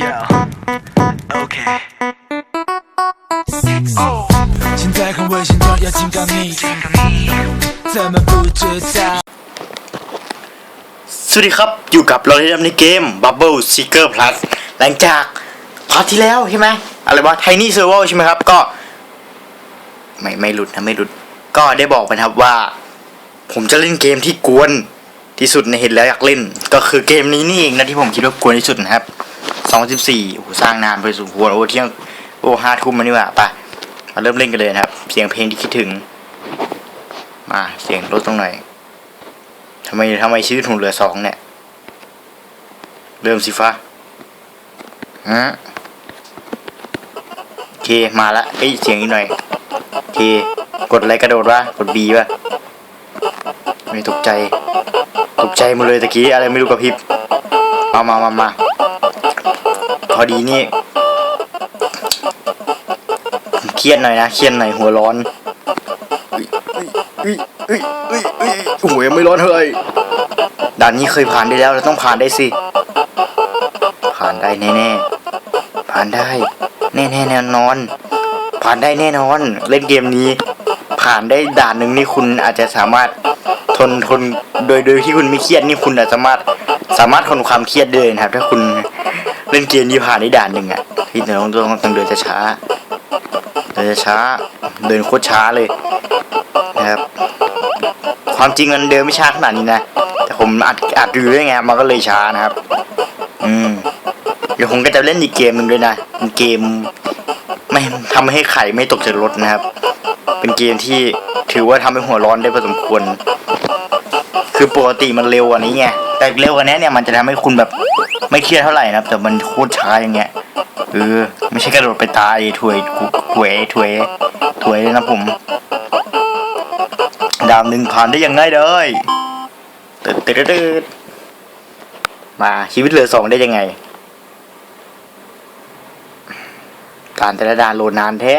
Yeah, okay. Oh. 现在很危险，装要警告你，咱们不知道。 สวัสดีครับ อยู่กับเราที่ทำในเกม Bubble Seeker Plus หลังจากพาร์ทที่แล้วใช่ไหมอะไรวะ Tiny Server ใช่ไหมครับ ก็ ไม่ไม่หลุดนะไม่หลุด ก็ได้บอกไปนะครับว่า ผมจะเล่นเกมที่กวน ที่สุดในเห็นแล้วอยากเล่น ก็คือเกมนี้นี่เองนะที่ผมคิดว่ากวนที่สุดนะครับ2014โอ้โหสร้างนานไปสุดควรโอ้เที่ยงโอ้ห้าทุ่มมานี่ว่าไปมาเริ่มเล่นกันเลยนะครับ เสียงเพลงที่คิดถึง มาเสียงลดตรงไหนอยทำไมทำไมชีวิตผมเหลือสองเนี่ย เริ่มสิฟ้าฮะโอเค มาละเอ้ยเสียงอีกหน่อยโอเค กดอะไรกระโดดวะกดบีวะไม่ตกใจ ใจหมดเลยตะกี้อะไรไม่รู้กับพริบมามามามาพอดีนี่เครียดหน่อยนะเครียดหน่อยหัวร้อนอุ้ยอุ้ยอุ้ยอุ้ยอุ้ยโอ้โหยังไม่ร้อนเท่าไหร่ด่านนี้เคยผ่านได้แล้วเราต้องผ่านได้สิ ผ่านได้แน่ๆผ่านได้ แน่ๆแน่นอน ผ่านได้แน่นอน เล่นเกมนี้ ผ่านได้ด่านหนึ่งนี่คุณอาจจะสามารถ ทนทนโดยโดยที่คุณไม่เครียดนี่คุณอาจจะสามารถสามารถทนความเครียดได้เลยนะครับ ถ้าคุณเล่นเกมนี้ผ่านได้ด่านหนึ่งอะที่เดินต้องต้องต้องเดินช้าเดินช้า เดินโคตรช้าเลยนะครับ ความจริงมันเดินไม่ช้าขนาดนี้นะ แต่ผมอัดอัดดูด้วยไงมันก็เลยช้านะครับ อืมเดี๋ยวผมก็จะเล่นอีกเกมหนึ่งด้วยนะเป็นเกม ไม่ทำให้ไข่ไม่ตกจากรถนะครับ เป็นเกมที่ ถือว่าทำให้หัวร้อนได้พอสมควร คือปกติมันเร็วกว่านี้ไงแต่เร็วกว่านี้เนี่ยมันจะทำให้คุณแบบไม่เครียดเท่าไหร่นะแต่มันโคตรช้าอย่างเงี้ยเออไม่ใช่กระโดดไปตายถวยถวยถวยถวยเลยนะผม ดาวหนึ่งผ่านได้ยังไงเลยตึ๊ดตึ๊ดตึ๊ดตึ๊ดมาชีวิตเหลือสองได้ยังไงการแต่ละด่านโหลดนานแท้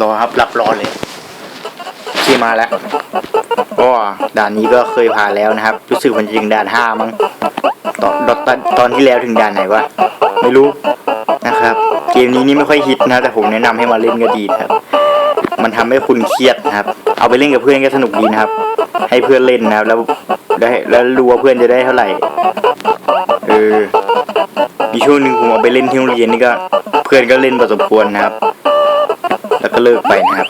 รอครับรับรอเลยที่มาแล้วก็ด่านนี้ก็เคยผ่านแล้วนะครับ รู้สึกมันจะถึงด่านห้ามั้งตอนตอนตอนที่แล้วถึงด่านไหนวะไม่รู้นะครับ เกมนี้นี่ไม่ค่อยฮิตนะ แต่ผมแนะนำให้มาเล่นก็ดีครับ มันทำให้คุณเครียดนะครับ เอาไปเล่นกับเพื่อนก็สนุกดีนะครับ ให้เพื่อนเล่นนะครับ แล้วได้แล้วรู้ว่าเพื่อนจะได้เท่าไหร่เออมีช่วงหนึ่งผมเอาไปเล่นที่โรงเรียนนี่ก็ เพื่อนก็เล่นพอสมควรนะครับ แล้วก็เลิกไปนะครับ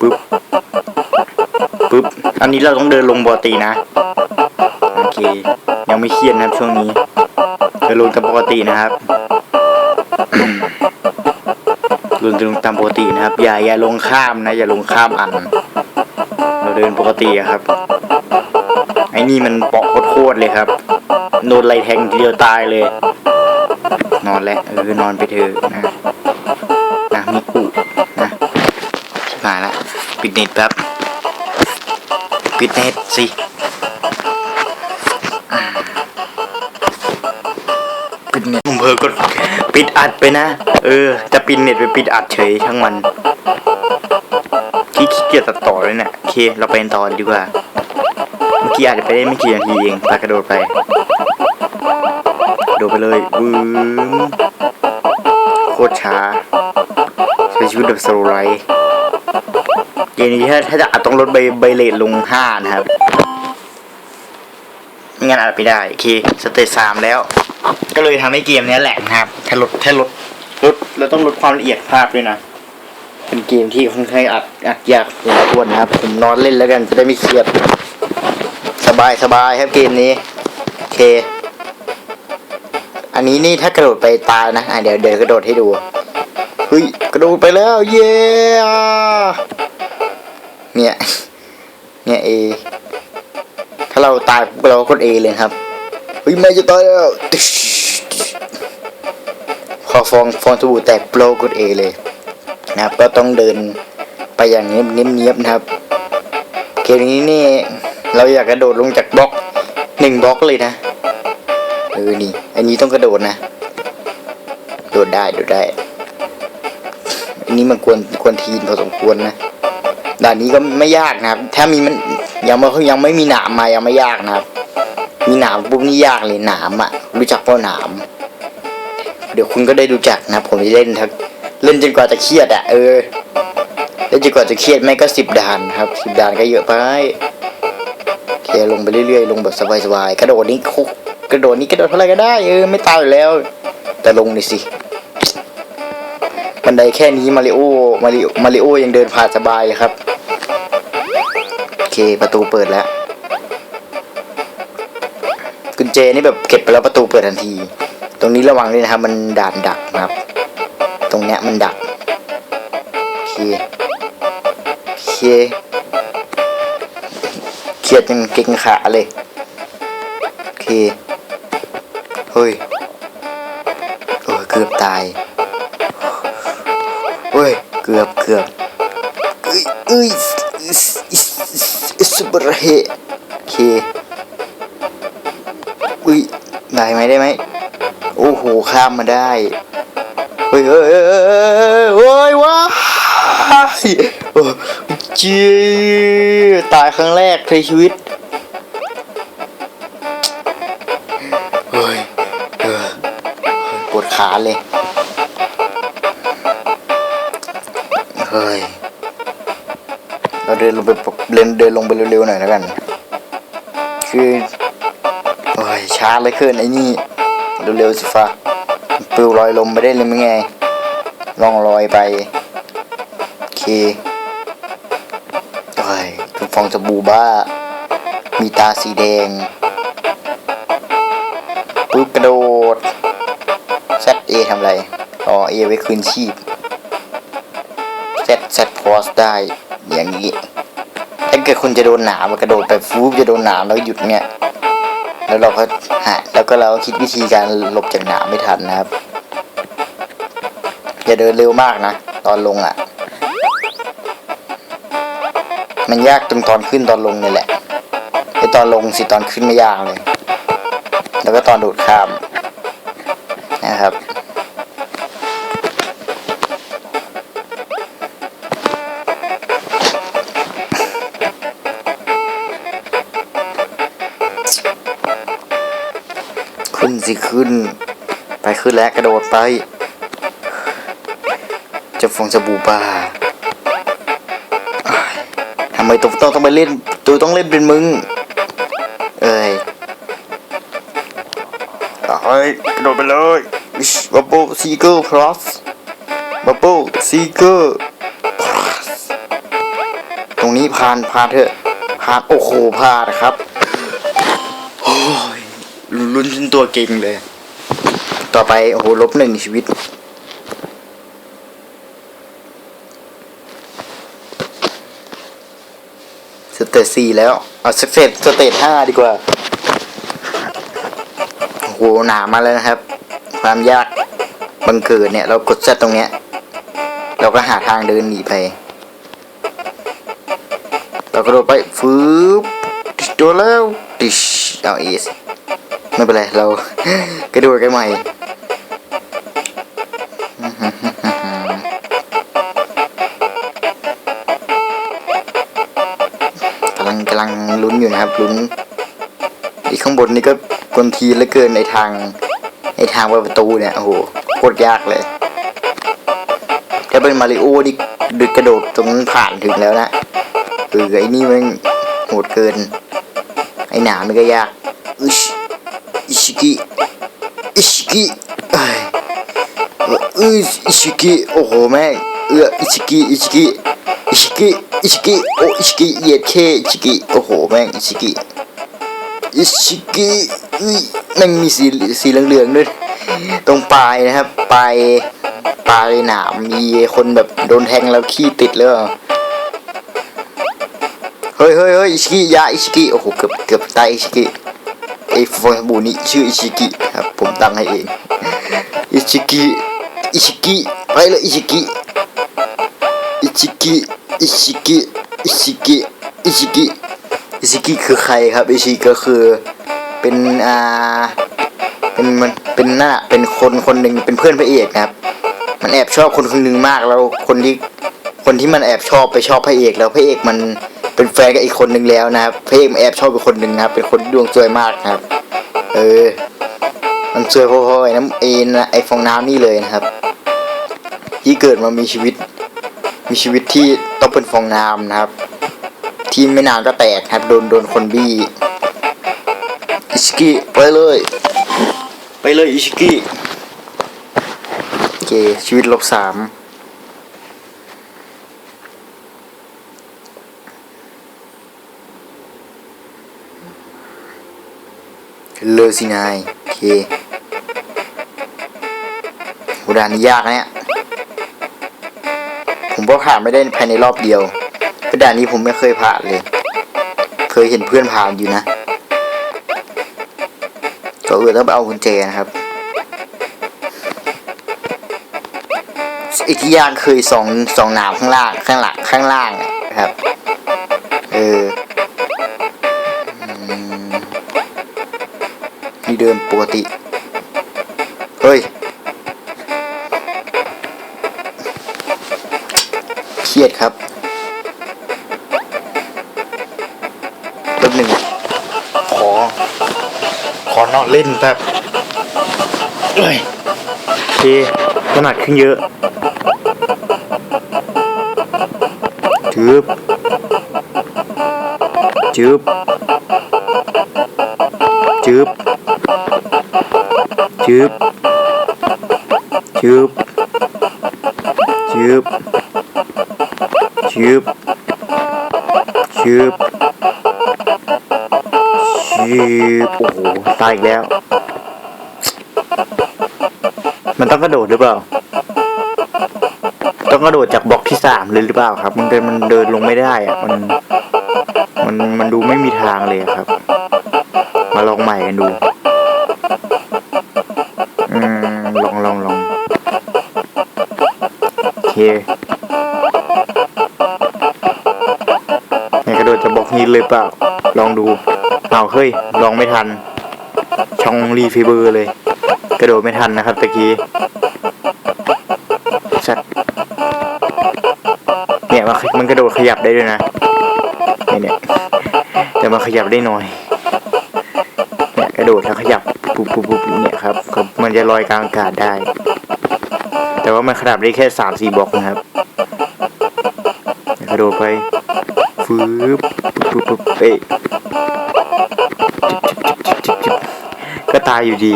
ปึ๊บปึ๊บอันนี้เราต้องเดินลงปกตินะโอเคยังไม่เครียดนะครับช่วงนี้เดินลงตามปกตินะครับลงลงตามปกตินะครับ อย่าอย่าลงข้ามนะ อย่าลงข้ามอัน เราเดินปกติครับไอ้นี่มันเปาะโคตรเลยครับโดนไล่แทงเดียวตายเลย นอนแล้วเออนอนไปเถอะนะ ปิดเน็ตแป๊บ ปิดเน็ตสิปิดเน็ตผมเพอกดปิดอัดไปนะ เออ จะปิดเน็ตไปปิดอัดเฉยทั้งวันขี้ขี้เกียจตัดต่อเลยเนี่ยโอเค เราไปกันต่อดีกว่า เมื่อกี้อาจจะไปได้ไม่กี่นาทีเองไปกระโดดไป โดดไปเลยวืมโคตรช้าใช้ชีวิตแบบสโลไลท์ เกมนี้ถ้าถ้าจะอัดต้องลดใบใบเลทลงห้านะครับไม่งั้นอัดไม่ได้โอเคสเตจสามแล้ว ก็เลยทำให้เกมนี้แหลกนะครับถ้าลดถ้าลดลดแล้วต้องลดความละเอียดภาพด้วยนะเป็นเกมที่ค่อนข้างอัดอัดยากพอสมควรนะครับ ผมนอนเล่นแล้วกันจะได้ไม่เครียด สบายสบายครับเกมนี้โอเค อันนี้นี่ถ้ากระโดดไปตายนะอะเดี๋ยวเดี๋ยวกระโดดให้ดูเฮ้ยกระโดดไปแล้ว เย้ เนี่ย เนี่ยเอ ถ้าเราตายเรากดเอเลยครับ เฮ้ยไม่จะตายแล้ว พอฟองฟองสบู่แตกโปรกดเอเลย นะครับ ก็ต้องเดินไปอย่างเนียบเนียบๆนะครับ เกมนี้นี่ เราอยากกระโดดลงจากบล็อกหนึ่งบล็อกเลยนะ เออ นี่ อันนี้ต้องกระโดดนะ โดดได้ โดดได้ อันนี้มันควรควรทีนพอสมควรนะ ด่านนี้ก็ไม่ยากนะครับ ถ้ามีมันยังไม่ยังไม่มีหนามมายังไม่ยากนะครับ มีหนามปุ๊บนี่ยากเลยหนามอะรู้จักเปล่าหนาม เดี๋ยวคุณก็ได้รู้จักนะครับผมจะเล่นทั้งเล่นจนกว่าจะเครียดอะเออเล่นจนกว่าจะเครียดไม่ก็สิบด่านครับสิบด่านก็เยอะไปโอเคลงไปเรื่อยๆ ลงแบบสบายๆกระโดดนี่คุกกระโดดนี่กระโดดเท่าไรก็ได้เออไม่ตายอยู่แล้ว แต่ลงนี่สิบันไดแค่นี้มาริโอมาริโอมาริโอยังเดินผ่านสบายเลยครับ เคประตูเปิดแล้ว กุญแจนี่แบบเก็บไปแล้วประตูเปิดทันที ตรงนี้ระวังด้วยนะครับ มันด่านดักนะครับ ตรงเนี้ยมันดักโอเคโอเคเครียดยังเก่งขาเลยโอเคเฮ้ยโอ้ยเกือบตายเฮ้ยเกือบเกือบเอ้ยเอ้ย บระเฮโอเคอุ้ยได้ไหมได้ไหมโอ้โหข้ามมาได้เฮ้ยเฮ้ยเฮ้ยเฮ้ยเฮ้ยว้ายโอ้จีตายครั้งแรกในชีวิต เดินเดินลงไปเร็วๆหน่อยแล้วกัน คือโอ้ยช้าเลยขึ้นไอ้นี่เร็วๆสิฟ้าปลิวลอยลมไปได้เลยมั้งไงลองลอยไปโอเคเฮ้ยฟองสบู่บ้า มีตาสีแดงปุ๊บกระโดดแซดเอทำไรอ๋อเอไว้คืนชีพแซดแซดพอสได้อย่างนี้ กิดคุณจะโดนหนามกระโดดไปฟูบจะโดนหนามแล้วหยุดเนี่ย แล้วเราก็หาแล้วก็เราคิดวิธีการหลบจากหนามไม่ทันนะครับ อย่าเดินเร็วมากนะ ตอนลงอะ มันยากตรงตอนขึ้นตอนลงนี่แหละไอตอนลงสิตอนขึ้นไม่ยากเลย แล้วก็ตอนโดดข้ามนะครับ สิขึ้น ไปขึ้นแล้วกระโดดไป จะฟองสบู่บ้าอ้ายทำไมตัวต้องต้องไปเล่นตัวต้องเล่นเป็นมึง เอ้ยเอ้ยกระโดดไปเลยบับเบิ้ลซีเกอร์พลัสบับเบิ้ลซีเกอร์พลัสตรงนี้ผ่านผ่านเถอะผ่านโอ้โหผ่านครับโอ้ย ลุ้นจนตัวเก่งเลย ต่อไป โอ้โห ลบหนึ่งชีวิต สเตจสี่แล้ว เอาสเตจสเตจห้าดีกว่า โอ้โห หนามาแล้วนะครับ ความยากบังเกิดเนี่ย เรากดเซตตรงเนี้ย เราก็หาทางเดินหนีไปเราก็โดดไปฟืบโดนแล้วดิชเอาเอส ไม่เป็นไร เรากระโดดกันใหม่กำลังกำลังลุ้นอยู่นะครับลุ้นอีกข้างบนนี่ก็กวนทีเหลือเกินในทางในทางประตูเนี่ยโอ้โหโคตรยากเลยถ้าเป็นมาริโอ้นี่ดึกกระโดดตรงนั้นผ่านถึงแล้วนะเออไอ้นี่มันโหดเกิน ไอ้หนามันก็ยากอิชอิชิกิอิชิ กิเอออิชิกิโอ้โหแม่งเอออิชิกิอิชิกิอิชิกิอิชิกิโออิชิกิเหยียดเคอิชิกิโอ้โหแม่งอิชิกิอิชิกิอุ้ยแม่งมีสีสีเหลืองๆด้วยตรงปลายนะครับปลายปลายหนามมีคนแบบโดนแทงแล้วขี้ติดเลยเฮ้ยเฮ้ยเฮ้ยอิชิกิยาอิชิกิโอ้โหเกือบเกือบตายอิชิกิ อ้ฟองสบู่นี่ชื่ออิชิกิครับผมตั้งให้เองอิชิกิอิชิกิไปเลยอิชิกิอิชิกิอิชิกิอิชิกิอิชิกิอิชิกิคือใครครับอิชิกิก็คือเป็นอ่าเป็นมันเป็นหน้าเป็นคนคนหนึ่งเป็นเพื่อนพระเอกนะครับ มันแอบชอบคนคนหนึ่งมากแล้วคนที่คนที่มันแอบชอบไปชอบพระเอกแล้วพระเอกมัน เป็นแฟนกับอีกคนหนึ่งแล้วนะครับพระเอกมันแอบชอบอีกคนหนึ่งนะครับ เป็นคนดวงซวยมากนะครับ เออ มันซวยเพราะๆไอ้น้ำเอ็นไอ้ฟองน้ำนี่เลยนะครับ ที่เกิดมามีชีวิต มีชีวิตที่ต้องเป็นฟองน้ำนะครับ ที่ไม่นานก็แตกครับ โดนโดนคนบี้อิชิกิไปเลย ไปเลยอิชิกิโอเคชีวิตลบสาม เลยสินายโอเคโหดานนี้ยากนะเนี่ยผมก็ผ่านไม่ได้ภายในรอบเดียวกระดานนี้ผมไม่เคยผ่านเลย เคยเห็นเพื่อนผ่านอยู่นะก็เออต้องไปเอากุญแจนะครับไอ้ที่ยากเคยสองสองหนามข้างล่างข้างหลังข้างล่างนะครับ เออ เดินปกติ เฮ้ย เครียดครับแป๊บหนึ่งขอ ขอนอนเล่นแป๊บเอ้ยโอเคน้ำหนักขึ้นเยอะจืบจืบ จืบจืบจืบจืบชืบชืบชืบโอ้โหตายอีกแล้ว มันต้องกระโดดหรือเปล่า ต้องกระโดดจากบล็อกที่สามเลยหรือเปล่าครับ มันเดินมันเดินลงไม่ได้อะมันมันมันดูไม่มีทางเลยครับ ใหม่กันดูอืมลองลองลองโอเคเนี่ยกระโดดจะบอกนี้เลยเปล่า ลองดูเอาเฮ้ย ลองไม่ทัน ช่องรีฟีเบอร์เลย กระโดดไม่ทันนะครับตะกี้ชัดเนี่ยมันกระโดดขยับได้ด้วยนะเนี่ยเนี่ยแต่มันขยับได้น้อย กระโดดแล้วขยับปุ๊บปุ๊บปุ๊บเนี่ยครับมันจะลอยกลางอากาศได้ แต่ว่ามันขยับได้แค่สามสี่บล็อกนะครับกระโดดไปฟืบปุ๊บปุ๊บปุ๊บเอ้ยจิบจิบจิบจิบก็ตายอยู่ดี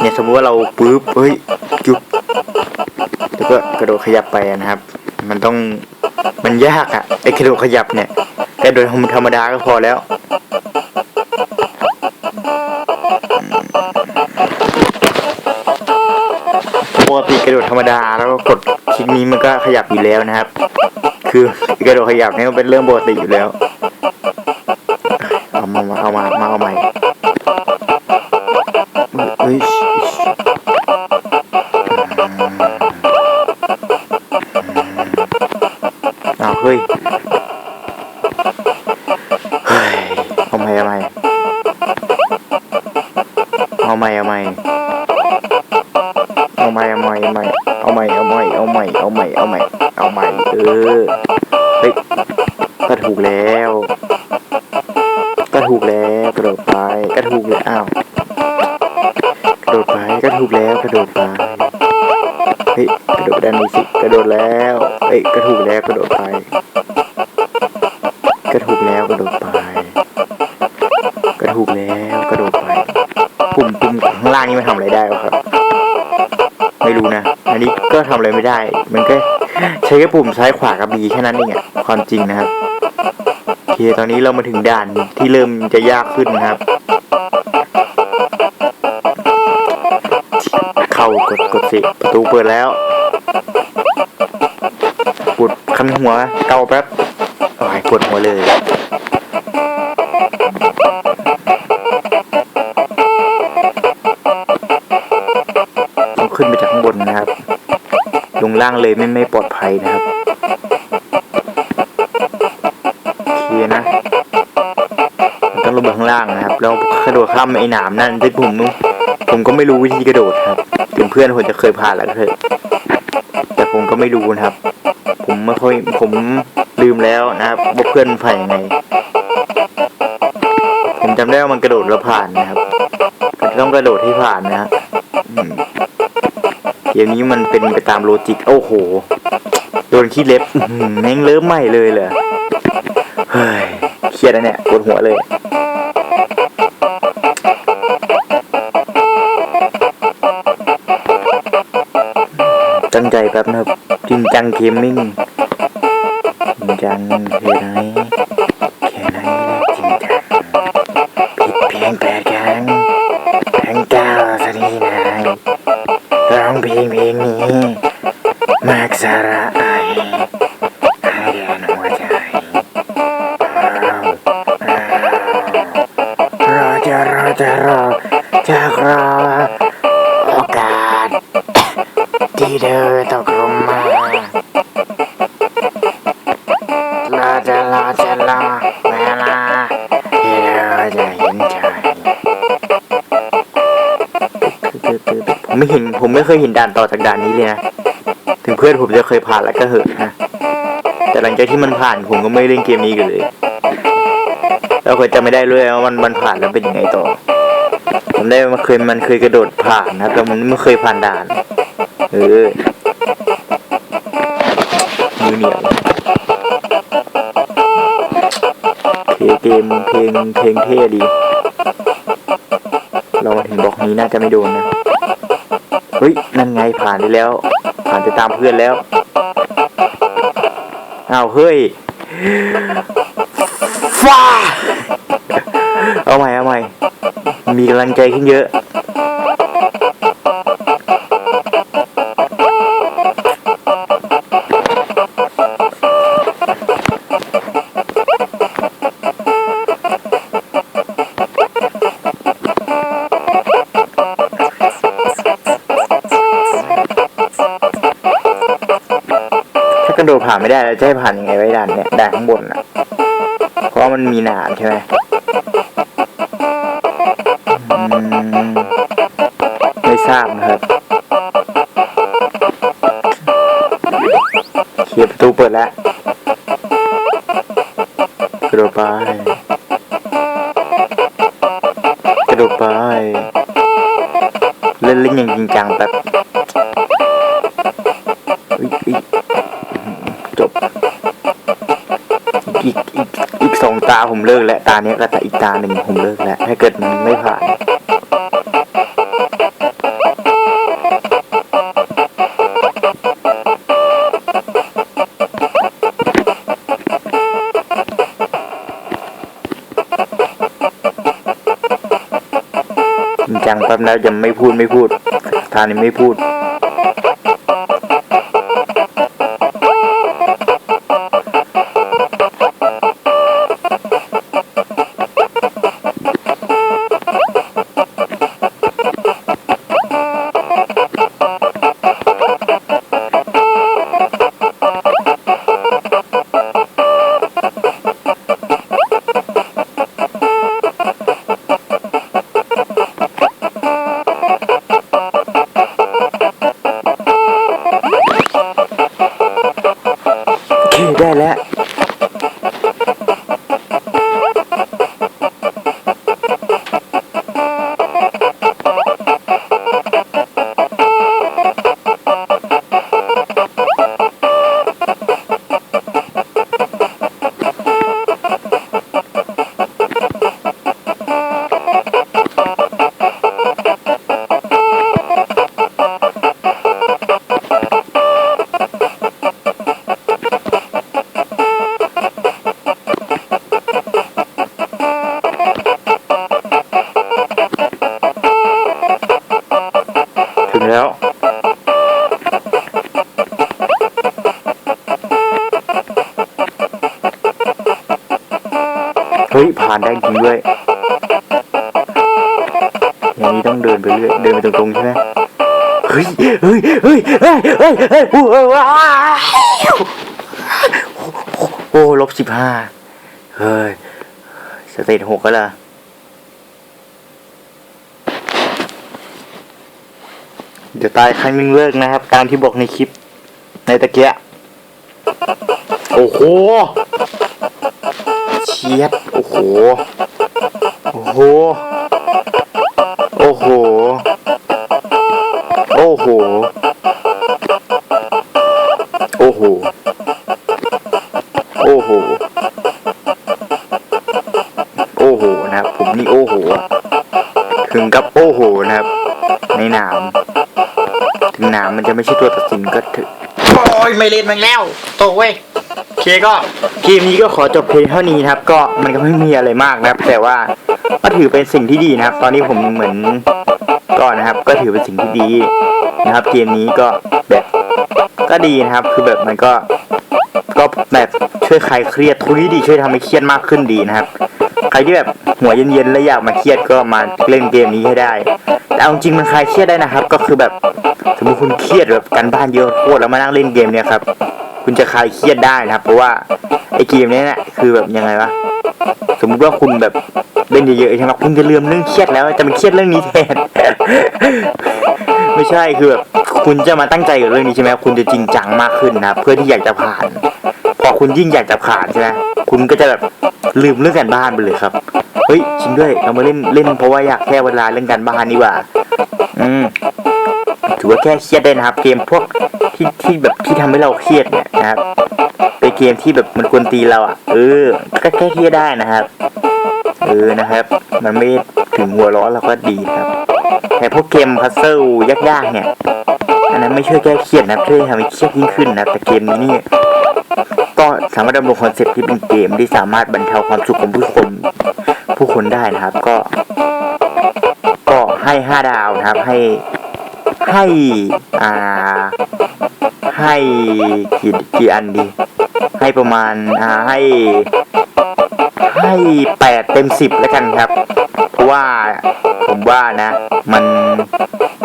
เนี่ยสมมติว่าเราปุ๊บเฮ้ยจุบแล้วก็กระโดดขยับไปนะครับ มันต้องมันยากอะไอ้กระโดดขยับเนี่ยแค่โดยธรรมดาก็พอแล้ว ปกติกระโดดธรรมดาแล้วก็กดคลิกนี้มันก็ขยับอยู่แล้วนะครับ คือกระโดดขยับนี่มันเป็นเรื่องปกติอยู่แล้ว เอามามาเอามามาเอาใหม่เฮ้ยอ้าวเฮ้ย ออเฮ้ยก็ถูกแล้ว ก็ถูกแล้วกระโดดไปก็ถูกแล้วอ้าวกระโดดไปก็ถูกแล้วกระโดดไปเฮ้ยกระโดดด้านนี้สิกระโดดแล้วเฮ้ยก็ถูกแล้วกระโดดไปก็ถูกแล้วกระโดดไปก็ถูกแล้วกระโดดไปปุ่มปุ่มข้างล่างนี่มันทำอะไรได้ครับ ไม่รู้นะ อันนี้ก็ทำอะไรไม่ได้ มันก็ ใช้แค่ปุ่มซ้ายขวากับบีแค่นั้นเองอะความจริงนะครับโอเคตอนนี้เรามาถึงด่านที่เริ่มจะยากขึ้นนะครับ เข้ากดกดสิประตูเปิดแล้วปวดคันหัวเกาแป๊บโอ้ยปวดหัวเลยขึ้นไปจากข้างบนนะครับ ล่างเลยไม่ไม่ปลอดภัยนะครับโอเคนะมันต้องลงไปข้างล่างนะครับแล้วกระโดดข้ามไอ้หนามนั่นที่ผมผมก็ไม่รู้วิธีกระโดดครับถึงเพื่อนผมจะเคยผ่านแล้วเถอะแต่ผมก็ไม่รู้นะครับ ผมไม่ค่อยผมลืมแล้วนะครับว่าเพื่อนผ่านยังไงผมจำได้ว่ามันกระโดดแล้วผ่านนะครับมันจะต้องกระโดดให้ผ่านนะฮะ เกมนี้มันเป็นไปตามโลจิก โอ้โห โดนขี้เล็บแม่งเริ่มใหม่เลยเลยเฮ้ยเครียดนะเนี่ยปวดหัวเลย ตั้งใจแป๊บนะครับจริงจังเกมมิ่งจริงจังแค่ไหนแที่เธอตกลงมารอจะรอจะรอเวลาที่เธอจะเห็นใจผมไม่เห็นผมไม่เคยเห็นด่านต่อจากด่านนี้เลยนะถึงเพื่อนผมจะเคยผ่านแล้วก็เหอะนะแต่หลังจากที่มันผ่านผมก็ไม่เล่นเกมนี้กันเลย แล้วก็จะไม่ได้เลยว่ามันมันผ่านแล้วเป็นยังไงต่อ ผมได้มันเคยมันเคยกระโดดผ่านนะครับ แต่มันไม่เคยผ่านด่าน เออมือเหนียวเพลงเกมเพลงเพลงเท่ดี เรามาถึงบล็อกนี้น่าจะไม่โดนนะเฮ้ยนั่นไงผ่านไปแล้ว ผ่านไปตามเพื่อนแล้วอ้าวเฮ้ยฟ้าเอาใหม่เอาใหม่ มีกำลังใจขึ้นเยอะ ถ้ากระโดดผ่านไม่ได้แล้วจะให้ผ่านยังไงไว้ด่านเนี่ยด่านข้างบนอะ เพราะว่ามันมีหนามใช่ไหม ทราบนะครับเคียประตูเปิดแล้วกระโดดไปกระโดดไป เล่นเล่นอย่างจริงจังแบบจบอีกอีกอีกสองตาผมเลิกแล้ว ตาเนี้ยก็แต่อีกตาหนึ่งผมเลิกแล้ว ถ้าเกิดมันไม่ผ่าน จังแป๊บแล้วจะไม่พูดไม่พูดทานี้ไม่พูด ฮ้ยผ่านได้จริงด้วยอย่างนี้ต้องเดินไปเรื่อยเดินไปตรงๆใช่ไหมเฮ้ยเฮ้ยเฮ้ยเฮ้ยเฮ้ยเฮ้ยโอ้โหว้าโอ้ลบสิบห้าเฮ้ยสเตจหกก็ล่ะเดี๋ยวตายครั้งนึงเลิกนะครับ การที่บอกในคลิปในตะเกียโอ้โห เชียดโอ้โห โอ้โห โอ้โห โอ้โห โอ้โห โอ้โห โอ้โหนะครับ ผมนี่โอ้โห ถึงกับโอ้โหนะครับ ในหนามถึงหนามมันจะไม่ใช่ตัวตัดสินก็เถอะโอ้ยไม่เล่นมันแล้ว โตเว้ย โอเคก็เกมนี้ก็ขอจบเพลงเท่านี้นะครับ ก็มันก็ไม่มีอะไรมากนะครับ แต่ว่าก็ถือเป็นสิ่งที่ดีนะครับ ตอนนี้ผมเหมือนก็นะครับ ก็ถือเป็นสิ่งที่ดีนะครับ เกมนี้ก็แบบก็ดีนะครับ คือแบบมันก็ก็แบบช่วยคลายเครียดทุยดีช่วยทำให้เครียดมากขึ้นดีนะครับ ใครที่แบบหัวเย็นๆแล้วอยากมาเครียดก็มาเล่นเกมนี้ให้ได้แต่เอาจริงมันคลายเครียดได้นะครับ ก็คือแบบสมมติคุณเครียดแบบการบ้านเยอะโคตรแล้วมานั่งเล่นเกมเนี่ยครับ คุณจะคลายเครียดได้นะครับ เพราะว่าไอ้เกมเนี้ยเนี่ยคือแบบยังไงวะสมมุติว่าคุณแบบเล่นเยอะๆใช่ไหมคุณจะลืมเรื่องเครียดแล้วจะมาเครียดเรื่องนี้แทนไม่ใช่คือแบบคุณจะมาตั้งใจกับเรื่องนี้ใช่ไหมคุณจะจริงจังมากขึ้นนะเพื่อที่อยากจะผ่านพอคุณยิ่งอยากจะผ่านใช่ไหมคุณก็จะแบบลืมเรื่องการบ้านไปเลยครับเฮ้ยจริงด้วยเรามาเล่นเล่นเพราะว่าอยากแค่เวลาเรื่องการบ้านนี่หว่า อืม ถือว่าแค่เครียดได้นะครับ เกมพวกที่ที่แบบที่ทำให้เราเครียดเนี่ยนะครับเป็นเกมที่แบบมันกวนตีเราอะเออก็แค่เครียดได้นะครับเออนะครับ มันไม่ถึงหัวร้อนเราก็ดีครับ แต่พวกเกมพัซเซิลยากๆเนี่ยอันนั้นไม่ช่วยแก้เครียดนะช่วยทำให้เครียดยิ่งขึ้นนะแต่เกมนี้นี่ก็สามารถดำรงคอนเซ็ปต์ที่เป็นเกมที่สามารถบรรเทาความสุขของผู้คนผู้คนได้นะครับ ก็ ก็ให้ห้าดาวนะครับให้ ให้อ่าให้กี่กี่อันดี ให้ประมาณอ่าให้ ให้แปดเต็มสิบแล้วกันครับ เพราะว่าผมว่านะ มัน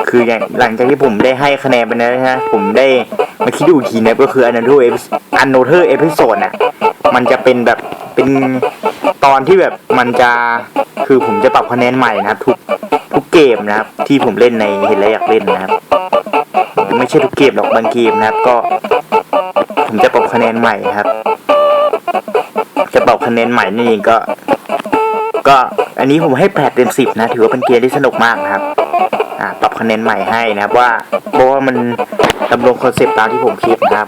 คืออย่างหลังจากที่ผมได้ให้คะแนนไปนะฮะผมได้มาคิดดูอีกทีนะก็คืออันนั้นด้วยอันโนเทอร์เอพิโซดน่ะมันจะเป็นแบบเป็นตอนที่แบบมันจะคือผมจะปรับคะแนนใหม่นะครับ ทุกทุกเกมนะครับ ที่ผมเล่นในเห็นแล้วอยากเล่นนะครับ ไม่ใช่ทุกเกมหรอกบางเกมนะครับ ก็ ผมจะปรับคะแนนใหม่ครับ จะปรับคะแนนใหม่นี่เองก็ ก็อันนี้ผมให้แปดเต็มสิบนะ ถือว่าเป็นเกมที่สนุกมากนะครับ ปรับคะแนนใหม่ให้นะครับว่าเพราะว่ามันดำรงคอนเซปต์ตามที่ผมคิดนะครับ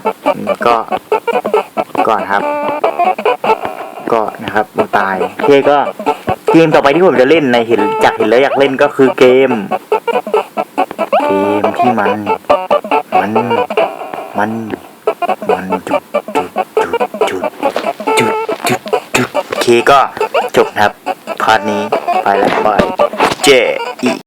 ก็ก่อนครับ ก็นะครับมันตายโอเคก็เกมต่อไปที่ผมจะเล่นในเห็นจากเห็นแล้วอยากเล่นก็คือเกม เกมที่มัน มันมันมันจุดจุดจุดจุดจุดจุดโอเคก็จบครับพาร์ทนี้ไปแล้วบายเจอี